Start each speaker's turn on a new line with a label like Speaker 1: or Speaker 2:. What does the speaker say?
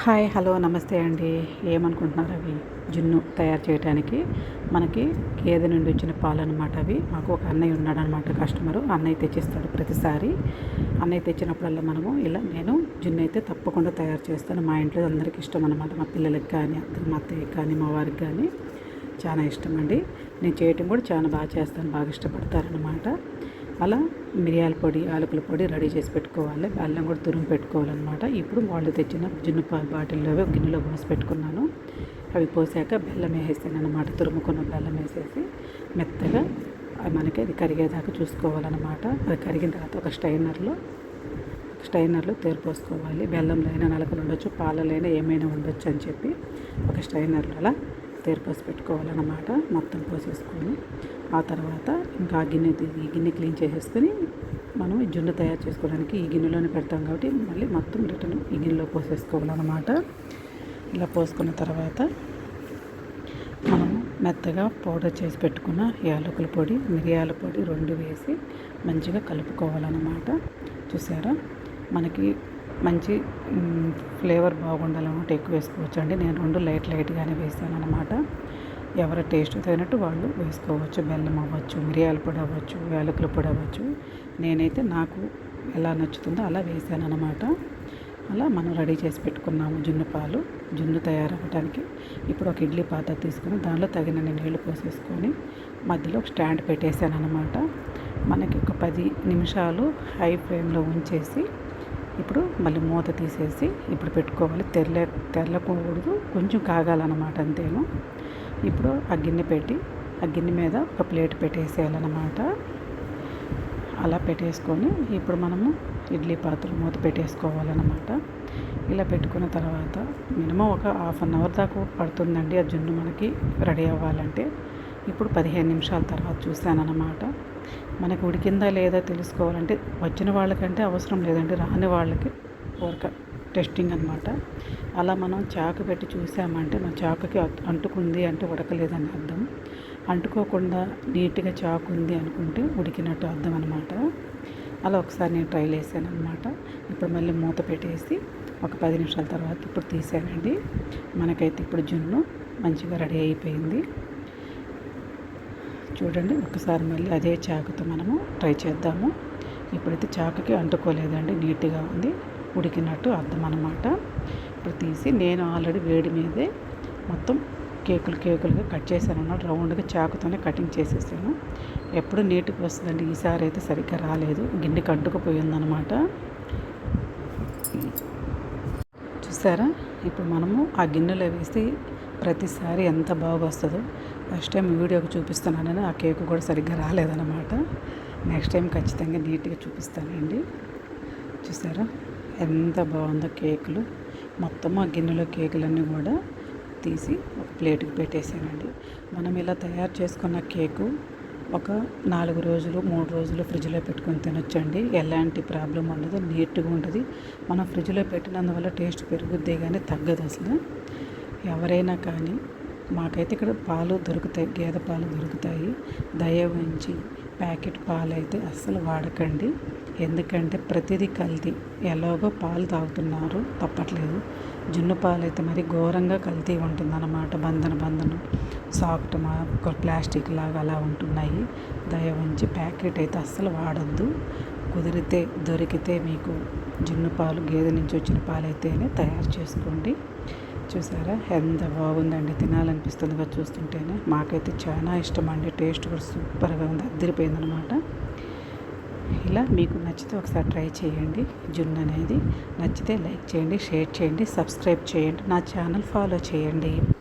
Speaker 1: Hi hello నమస్తే అండి. ఏమనుకుంటున్నారు అవి? జున్ను తయారు చేయడానికి మనకి గేదె నుండి వచ్చిన పాలు అనమాట అవి. మాకు ఒక అన్నయ్య ఉన్నాడు అనమాట కస్టమరు. అన్నయ్య తెచ్చిస్తాడు ప్రతిసారి. అన్నయ్య తెచ్చినప్పుడల్లా మనము ఇలా నేను జున్ను అయితే తప్పకుండా తయారు చేస్తాను. మా ఇంట్లో అందరికీ ఇష్టం అనమాట మా పిల్లలకి కానీ మా అత్తయ్యకి కానీ మా వారికి కానీ చాలా ఇష్టం అండి. నేను చేయటం కూడా చాలా బాగా చేస్తాను. బాగా ఇష్టపడతారనమాట అలా మిరియాల పొడి ఆలుకల పొడి రెడీ చేసి పెట్టుకోవాలి. బెల్లం కూడా తురుము పెట్టుకోవాలన్నమాట. ఇప్పుడు వాళ్ళు తెచ్చిన జున్ను బాటిల్లో గిన్నెలో పోసి పెట్టుకున్నాను. అవి పోసాక బెల్లం వేసేసాను అనమాట తురుముకున్న బెల్లం వేసేసి మెత్తగా మనకి అది కరిగేదాకా చూసుకోవాలన్నమాట. అది కరిగిన తర్వాత ఒక స్టైనర్లో స్టైనర్లో తేరిపోసుకోవాలి బెల్లంలో అయినా నలకలు ఉండొచ్చు పాలలైనా ఏమైనా ఉండొచ్చు అని చెప్పి ఒక స్టైనర్లో అలా తేరిపోసి పెట్టుకోవాలన్నమాట. మొత్తం పోసేసుకొని ఆ తర్వాత ఇంకా ఆ గిన్నె ఈ గిన్నె క్లీన్ చేసేసుకొని మనం ఈ జున్ను తయారు చేసుకోవడానికి ఈ గిన్నెలోనే పెడతాం కాబట్టి మళ్ళీ మొత్తం రిటర్న్ ఈ గిన్నెలో పోసేసుకోవాలన్నమాట. ఇలా పోసుకున్న తర్వాత మనం మెత్తగా పౌడర్ చేసి పెట్టుకున్న యాలకుల పొడి మిరియాల పొడి రెండు వేసి మంచిగా కలుపుకోవాలన్నమాట. చూసారా? మనకి మంచి ఫ్లేవర్ బాగుండాలన్నమాట. ఎక్కువ వేసుకోవచ్చు అండి నేను రెండు లైట్ లైట్గానే వేసాను అనమాట ఎవరి టేస్ట్ తగినట్టు వాళ్ళు వేసుకోవచ్చు. బెల్లం అవ్వచ్చు మిరియాల పొడి అవ్వచ్చు యాలకుల పొడి అవ్వచ్చు. నేనైతే నాకు ఎలా నచ్చుతుందో అలా వేసాను అనమాట అలా మనం రెడీ చేసి పెట్టుకున్నాము జున్ను పాలు. జున్ను తయారవ్వడానికి ఇప్పుడు ఒక ఇడ్లీ పాత్ర తీసుకుని దానిలో తగినన్ని నీళ్ళు పోసేసుకొని మధ్యలో ఒక స్టాండ్ పెట్టేశాను అనమాట మనకి ఒక పది నిమిషాలు హై ఫ్లేమ్లో ఉంచేసి ఇప్పుడు మళ్ళీ మూత తీసేసి ఇప్పుడు పెట్టుకోవాలి. తెల్ల తెల్లకూడదు కొంచెం కాగాలన్నమాట అంతేను. ఇప్పుడు ఆ గిన్నె పెట్టి ఆ గిన్నె మీద ఒక ప్లేట్ పెట్టేసేయాలన్నమాట. అలా పెట్టేసుకొని ఇప్పుడు మనము ఇడ్లీ పాత్ర మూత పెట్టేసుకోవాలన్నమాట. ఇలా పెట్టుకున్న తర్వాత మినిమం ఒక హాఫ్ అన్ అవర్ దాకా పడుతుందండి ఆ జున్ను మనకి రెడీ అవ్వాలంటే. ఇప్పుడు పదిహేను నిమిషాల తర్వాత చూశానన్నమాట. మనకు ఉడికిందా లేదా తెలుసుకోవాలంటే వచ్చిన వాళ్ళకంటే అవసరం లేదండి రాని వాళ్ళకి ఊరక టెస్టింగ్ అనమాట అలా మనం చాకు పెట్టి చూసామంటే మన చాకుకి అంటుకుంది అంటే ఉడకలేదని అర్థం. అంటుకోకుండా నీట్గా చాకు ఉంది అనుకుంటే ఉడికినట్టు అర్థం అనమాట అలా ఒకసారి నేను ట్రై చేశాను అనమాట ఇప్పుడు మళ్ళీ మూత పెట్టేసి ఒక పది నిమిషాల తర్వాత ఇప్పుడు తీసానండి. మనకైతే ఇప్పుడు జున్ను మంచిగా రెడీ అయిపోయింది. చూడండి ఒకసారి మళ్ళీ అదే చాకుతో మనము ట్రై చేద్దాము. ఇప్పుడైతే చాకుకి అంటుకోలేదండి నీట్గా ఉంది. ఉడికినట్టు అర్థం అనమాట ఇప్పుడు తీసి నేను ఆల్రెడీ వేడి మీదే మొత్తం కేకులు కేకులుగా కట్ చేశాను అన్నమాట రౌండ్గా చాకుతోనే కటింగ్ చేసేసాను. ఎప్పుడు నీట్గా వస్తుందండి. ఈసారి అయితే సరిగ్గా రాలేదు. గిన్నె కట్టుకుపోయిందనమాట చూసారా? ఇప్పుడు మనము ఆ గిన్నెలో వేసి ప్రతిసారి ఎంత బాగా వస్తుందో. ఫస్ట్ టైం వీడియోకి చూపిస్తున్నానని ఆ కేక్ కూడా సరిగ్గా రాలేదన్నమాట. నెక్స్ట్ టైం ఖచ్చితంగా నీట్గా చూపిస్తానండి. చూసారా? ఎంత బాగుందో కేకులు. మొత్తం ఆ గిన్నెలో కేకులన్నీ కూడా తీసి ఒక ప్లేట్కి పెట్టేసానండి మనం ఇలా తయారు చేసుకున్న కేకు ఒక నాలుగు రోజులు మూడు రోజులు ఫ్రిడ్జ్లో పెట్టుకొని తినొచ్చండి. ఎలాంటి ప్రాబ్లం ఉండదు నీట్గా ఉంటుంది. మనం ఫ్రిడ్జ్లో పెట్టినందువల్ల టేస్ట్ పెరుగుద్ది కానీ తగ్గదు అసలు. ఎవరైనా కానీ మాకైతే ఇక్కడ పాలు దొరుకుతాయి గేదె పాలు దొరుకుతాయి. దయ ఉంచి ప్యాకెట్ పాలైతే అస్సలు వాడకండి. ఎందుకంటే ప్రతిదీ కల్తీ. ఎలాగో పాలు తాగుతున్నారు తప్పట్లేదు. జున్ను పాలు అయితే మరి ఘోరంగా కల్తీ ఉంటుందన్నమాట బంధన బంధనం. సాఫ్ట్ మా ప్లాస్టిక్ లాగా అలా ఉంటున్నాయి. దయ ఉంచి ప్యాకెట్ అయితే అస్సలు వాడద్దు. కుదిరితే దొరికితే మీకు జున్ను పాలు గేదె నుంచి వచ్చిన పాలు అయితేనే తయారు చేసుకోండి. చూసారా? ఎంత బాగుందండి. తినాలనిపిస్తుందిగా చూస్తుంటేనే. మాకైతే చాలా ఇష్టం అండి టేస్ట్ కూడా సూపర్గా ఉంది. అద్దరిపోయిందనమాట. ఇలా మీకు నచ్చితే ఒకసారి ట్రై చేయండి. జున్ను అనేది నచ్చితే లైక్ చేయండి షేర్ చేయండి సబ్స్క్రైబ్ చేయండి. నా ఛానల్ ఫాలో చేయండి.